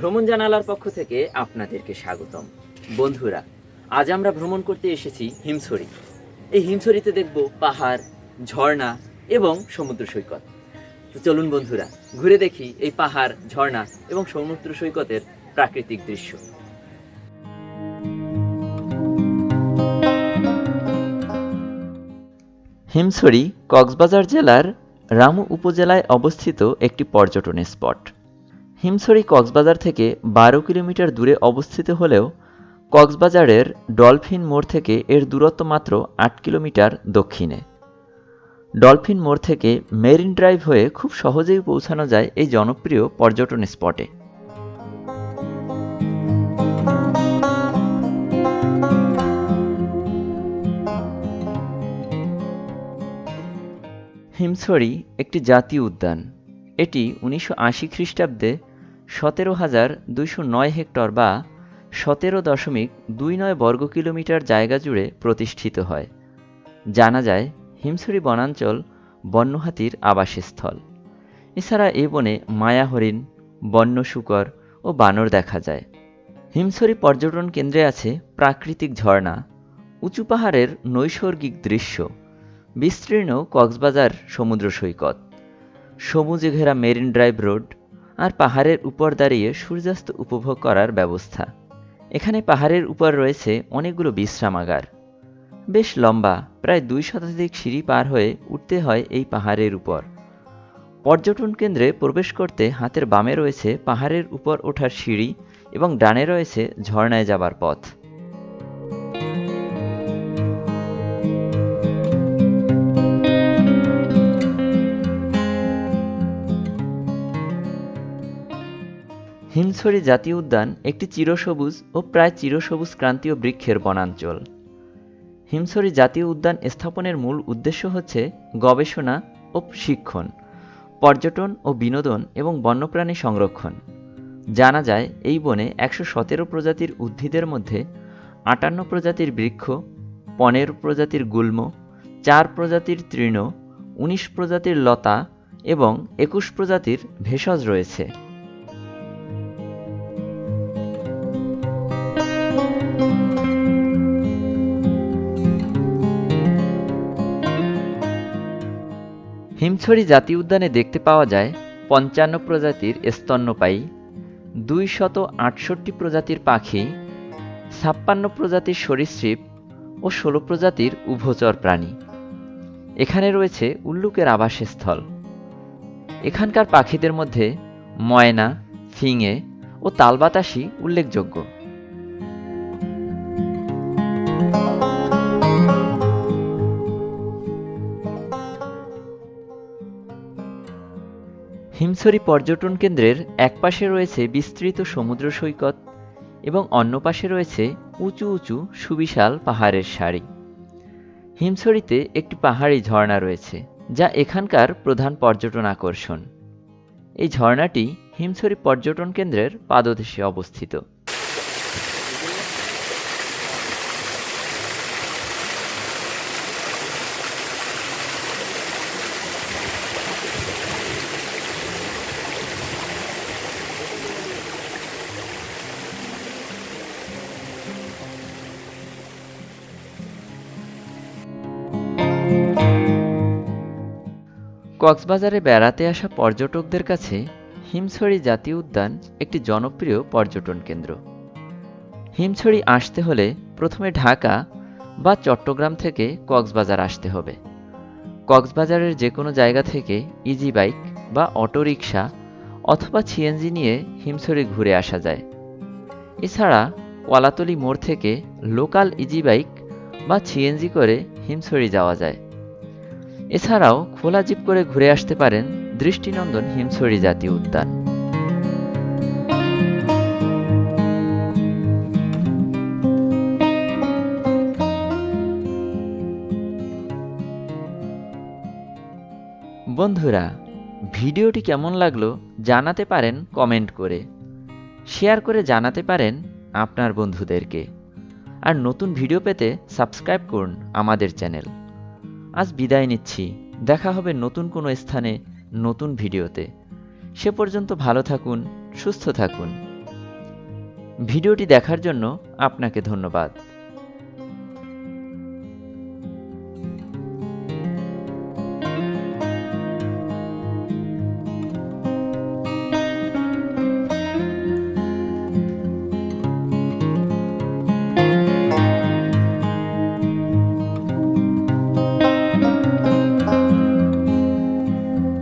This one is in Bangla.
ভ্রমণ জানালার পক্ষ থেকে আপনাদেরকে স্বাগতম। বন্ধুরা, আজ আমরা ভ্রমণ করতে এসেছি হিমছড়ি। এই হিমছড়িতে দেখব পাহাড়, ঝর্ণা এবং সমুদ্র সৈকত। তো চলুন বন্ধুরা, ঘুরে দেখি এই পাহাড়, ঝর্ণা এবং সমুদ্র সৈকতের প্রাকৃতিক দৃশ্য। হিমছড়ি কক্সবাজার জেলার রামু উপজেলায় অবস্থিত একটি পর্যটন স্পট। হিমছড়ি কক্সবাজার থেকে বারো কিলোমিটার দূরে অবস্থিত হলেও কক্সবাজারের ডলফিন মোড় থেকে এর দূরত্ব মাত্র আট কিলোমিটার দক্ষিণে। ডলফিন মোড় থেকে মেরিন ড্রাইভ হয়ে খুব সহজেই পৌঁছানো যায় এই জনপ্রিয় পর্যটন স্পটে। হিমছড়ি একটি জাতীয় উদ্যান। এটি উনিশশো আশি খ্রিস্টাব্দে সতেরো হাজার দুইশো নয় হেক্টর বা সতেরো দশমিক দুই নয় বর্গ কিলোমিটার জায়গা জুড়ে প্রতিষ্ঠিত হয়। জানা যায়, হিমছড়ি বনাঞ্চল বন্যহাতির আবাসস্থল। এছাড়া এ বনে মায়া হরিণ, বন্য শুকর ও বানর দেখা যায়। হিমছড়ি পর্যটন কেন্দ্রে আছে প্রাকৃতিক ঝর্ণা, উঁচু পাহাড়ের নৈসর্গিক দৃশ্য, বিস্তীর্ণ কক্সবাজার সমুদ্র সৈকত, সবুজে ঘেরা মেরিন ড্রাইভ রোড আর পাহাড়ের উপর দাঁড়িয়ে সূর্যাস্ত উপভোগ করার ব্যবস্থা। এখানে পাহাড়ের উপর রয়েছে অনেকগুলো বিশ্রামাগার। বেশ লম্বা, প্রায় দুই শতাধিক সিঁড়ি পার হয়ে উঠতে হয় এই পাহাড়ের উপর। পর্যটন কেন্দ্রে প্রবেশ করতে হাতের বামে রয়েছে পাহাড়ের উপর ওঠার সিঁড়ি এবং ডানে রয়েছে ঝর্ণায় যাবার পথ। হিমছড়ি জাতীয় উদ্যান একটি চিরসবুজ ও প্রায় চিরসবুজ ক্রান্তীয় বৃক্ষের বনাঞ্চল। হিমছড়ি জাতীয় উদ্যান স্থাপনের মূল উদ্দেশ্য হচ্ছে গবেষণা ও শিক্ষণ, পর্যটন ও বিনোদন এবং বন্যপ্রাণী সংরক্ষণ। জানা যায়, এই বনে একশো সতেরো প্রজাতির উদ্ভিদের মধ্যে আটান্ন প্রজাতির বৃক্ষ, পনেরো প্রজাতির গুল্ম, চার প্রজাতির তৃণ, উনিশ প্রজাতির লতা এবং একুশ প্রজাতির ভেষজ রয়েছে। হিমছড়ি জাতীয় উদ্যানে দেখতে পাওয়া যায় পঞ্চান্ন প্রজাতির স্তন্যপায়ী দুই শত আটষট্টি প্রজাতির পাখি, ছাপ্পান্ন প্রজাতির সরীসৃপ ও ষোলো প্রজাতির উভচর প্রাণী। এখানে রয়েছে উল্লুকের আবাসস্থল। এখানকার পাখিদের মধ্যে ময়না, ফিঙে ও তালবাতাসি উল্লেখযোগ্য। হিমছড়ি পর্যটন কেন্দ্রের এক পাশে রয়েছে বিস্তৃত সমুদ্র সৈকত এবং অন্য পাশে রয়েছে উঁচু উঁচু সুবিশাল পাহাড়ের সারি। হিমসরিতে একটি পাহাড়ি ঝর্ণা রয়েছে, যা এখানকার প্রধান পর্যটন আকর্ষণ। এই ঝর্ণাটি হিমসরি পর্যটন কেন্দ্রের পাদদেশে অবস্থিত। কক্সবাজারে বেড়াতে আসা পর্যটকদের কাছে হিমছড়ি জাতীয় উদ্যান একটি জনপ্রিয় পর্যটন কেন্দ্র। হিমছড়ি আসতে হলে প্রথমে ঢাকা বা চট্টগ্রাম থেকে কক্সবাজার আসতে হবে। কক্সবাজারের যে কোনো জায়গা থেকে ইজি বাইক বা অটোরিকশা অথবা সিএনজি নিয়ে হিমছড়ি ঘুরে আসা যায়। এছাড়া কলাতলি মোড় থেকে লোকাল ইজি বাইক বা সিএনজি করে হিমছড়ি যাওয়া যায়। এছাড়াও খোলা জিপ করে ঘুরে আসতে পারেন দৃষ্টিনন্দন হিমছড়ি জাতীয় উদ্যান। বন্ধুরা, ভিডিওটি কেমন লাগল জানাতে পারেন কমেন্ট করে। শেয়ার করে জানাতে পারেন আপনার বন্ধুদেরকে। আর নতুন ভিডিও পেতে সাবস্ক্রাইব করুন আমাদের চ্যানেল। আজ বিদায় নিচ্ছি। দেখা হবে নতুন কোনো স্থানে, নতুন ভিডিওতে। সে পর্যন্ত ভালো থাকুন, সুস্থ থাকুন। ভিডিওটি দেখার জন্য আপনাকে ধন্যবাদ।